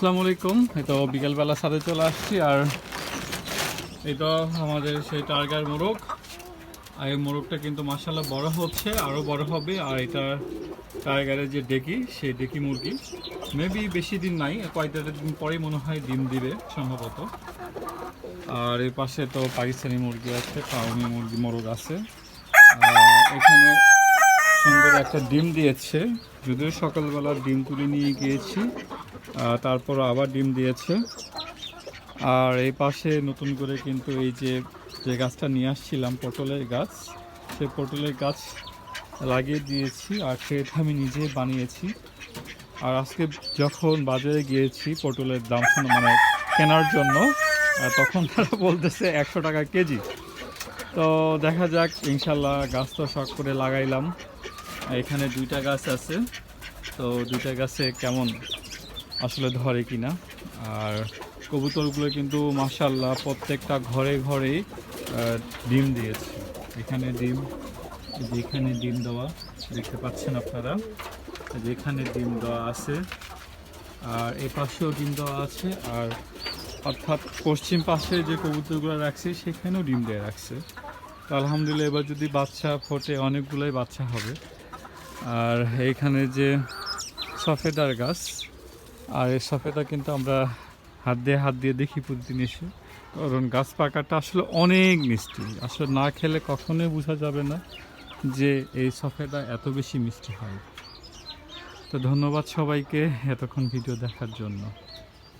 আসসালামু আলাইকুম এই তো বিকেলবেলা সাথে চলে আসছি আর এই তো আমাদের সেই টার্গার মোরগ আর এই মোরগটা কিন্তু মাসাল্লাহ বড় হচ্ছে আরও বড় হবে। আর এটা টার্গারের যে ডেকি, সেই ডেকি মুরগি। মেবি বেশি দিন নাই, কয়েকটা দিন পরেই মনে হয় ডিম দিবে সম্ভবত। আর এই পাশে তো পাকিস্তানি মুরগি আছে ফাউমি মুরগি মোরগ আছে। এখানে সুন্দর একটা ডিম দিয়েছে। যদিও সকালবেলা ডিম তুলে নিয়ে গিয়েছি তারপর আবার ডিম দিয়েছে। আর এই পাশে নতুন করে কিন্তু এই যে যে গাছটা নিয়ে আসছিলাম, পটলের গাছ, সেই পটলের গাছ লাগিয়ে দিয়েছি আর সেটা আমি নিজে বানিয়েছি। আর আজকে যখন বাজারে গিয়েছি পটলের দাম মানে কেনার জন্য তখন তারা বলতেছে একশো টাকা কেজি। তো দেখা যাক, ইনশাল্লাহ গাছ তো শখ করে লাগাইলাম। এখানে দুইটা গাছ আছে। তো দুইটা গাছে কেমন আসলে ধরে কিনা। আর কবুতরগুলো কিন্তু মাসাল্লাহ প্রত্যেকটা ঘরে ঘরেই ডিম দিয়েছে। এখানে ডিম, যেখানে ডিম দেওয়া, দেখতে পাচ্ছেন আপনারা, যেখানে ডিম দেওয়া আছে। আর এই পাশেও ডিম দেওয়া আছে, আর অর্থাৎ পশ্চিম পাশে যে কবুতরগুলো রাখছে, সেখানেও ডিম দিয়ে রাখছে। তো আলহামদুলিল্লাহ এবার যদি বাচ্চা ফোটে, অনেকগুলোই বাচ্চা হবে। আর এইখানে যে সফেদার গাছ আর এই সফেদা কিন্তু আমরা হাত দিয়ে হাত দিয়ে দেখি প্রতিদিন এসে কারণ গাছ পাকাটা আসলে অনেক মিষ্টি। আসলে না খেলে কখনোই বোঝা যাবে না যে এই সফেদা এত বেশি মিষ্টি হয়। তো ধন্যবাদ সবাইকে এতক্ষণ ভিডিও দেখার জন্য।